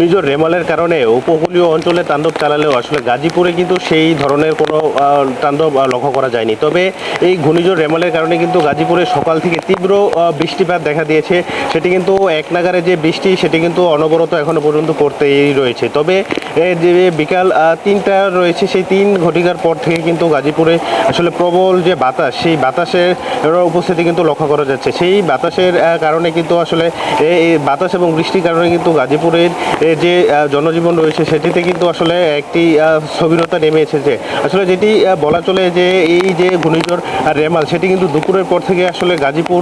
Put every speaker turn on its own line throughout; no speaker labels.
ঘূর্ণিঝড় রেমালের কারণে উপকূলীয় অঞ্চলে তাণ্ডব চালালেও আসলে গাজীপুরে কিন্তু সেই ধরনের কোনো তাণ্ডব লক্ষ্য করা যায়নি। তবে এই ঘূর্ণিঝড় রেমালের কারণে কিন্তু গাজীপুরে সকাল থেকে তীব্র বৃষ্টিপাত দেখা দিয়েছে। সেটি কিন্তু এক নাগারে যে বৃষ্টি, সেটি কিন্তু অনবরত এখনও পর্যন্ত পড়তেই রয়েছে। তবে যে বিকাল তিনটা রয়েছে, সেই তিন ঘটিকার পর থেকে কিন্তু গাজীপুরে আসলে প্রবল যে বাতাস, সেই বাতাসের উপস্থিতি কিন্তু লক্ষ্য করা যাচ্ছে। সেই বাতাসের কারণে কিন্তু আসলে বাতাস এবং বৃষ্টির কারণে কিন্তু গাজীপুরের যে জনজীবন রয়েছে সেটিতে কিন্তু আসলে একটি স্থবিরতা নেমে এসেছে। আসলে যেটি বলা চলে যে, এই যে ঘূর্ণিঝড় রেমাল, সেটি কিন্তু দুপুরের পর থেকে আসলে গাজীপুর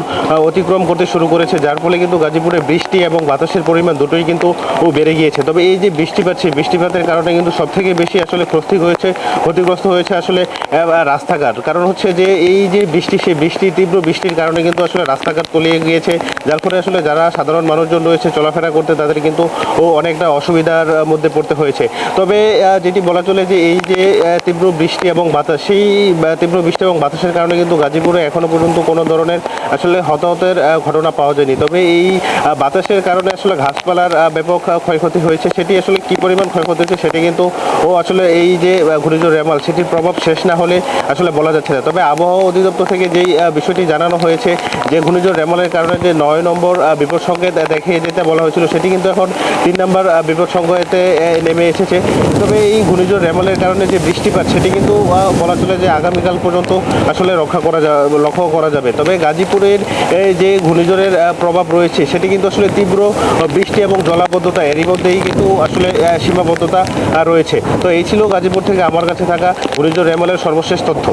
অতিক্রম করতে শুরু করেছে, যার ফলে কিন্তু গাজীপুরে বৃষ্টি এবং বাতাসের পরিমাণ দুটোই কিন্তু বেড়ে গিয়েছে। তবে এই যে বৃষ্টিপাত, সেই বৃষ্টিপাতের কারণে কিন্তু সব থেকে বেশি আসলে ক্ষতি হয়েছে, ক্ষতিগ্রস্ত হয়েছে আসলে রাস্তাঘাট। কারণ হচ্ছে যে, এই যে বৃষ্টি, সেই বৃষ্টি, তীব্র বৃষ্টির কারণে কিন্তু আসলে রাস্তাঘাট তলিয়ে গিয়েছে, যার ফলে আসলে যারা সাধারণ মানুষজন রয়েছে, চলাফেরা করতে, তাদের কিন্তু ও অনেকটা অসুবিধার মধ্যে পড়তে হয়েছে। তবে যেটি বলা চলে যে এই যে তীব্র বৃষ্টি এবং বাতাস, সেই তীব্র বৃষ্টি এবং বাতাসের কারণে কিন্তু গাজীপুরে এখনও পর্যন্ত কোনো ধরনের আসলে হতাহতের ঘটনা পাওয়া যায়নি। তবে এই বাতাসের কারণে আসলে ঘাসপালার ব্যাপক ক্ষয়ক্ষতি হয়েছে। সেটি আসলে কি পরিমাণ ক্ষয়ক্ষতি হয়েছে সেটি কিন্তু ও আসলে এই যে ঘূর্ণিঝড় রেমাল সেটির প্রভাব শেষ না হলে আসলে বলা যাচ্ছে না। তবে আবহাওয়া অধিদপ্তর থেকে যেই বিষয়টি জানানো হয়েছে যে ঘূর্ণিঝড় রেমালের কারণে যে নয় নম্বর বিপদ সংকেত আহ, দেখে যেটা বলা হয়েছিল সেটি কিন্তু এখন তিন নম্বর বিপদ সংকেতে নেমে এসেছে। তবে এই ঘূর্ণিঝড় রেমালের কারণে যে বৃষ্টিপাত সেটি কিন্তু বলা চলে যে আগামীকাল পর্যন্ত আসলে রক্ষা করা যা লক্ষ্য করা যাবে। তবে গাজীপুরের এই যে ঘূর্ণিঝড়ের প্রভাব রয়েছে, সেটি কিন্তু আসলে তীব্র বৃষ্টি এবং জলাবদ্ধতা, এরই মধ্যেই কিন্তু আসলে সীমাবদ্ধতা রয়েছে। তো এই ছিল গাজীপুর থেকে আমার কাছে থাকা ঘূর্ণিঝড় রেমালের সর্বশেষ তথ্য।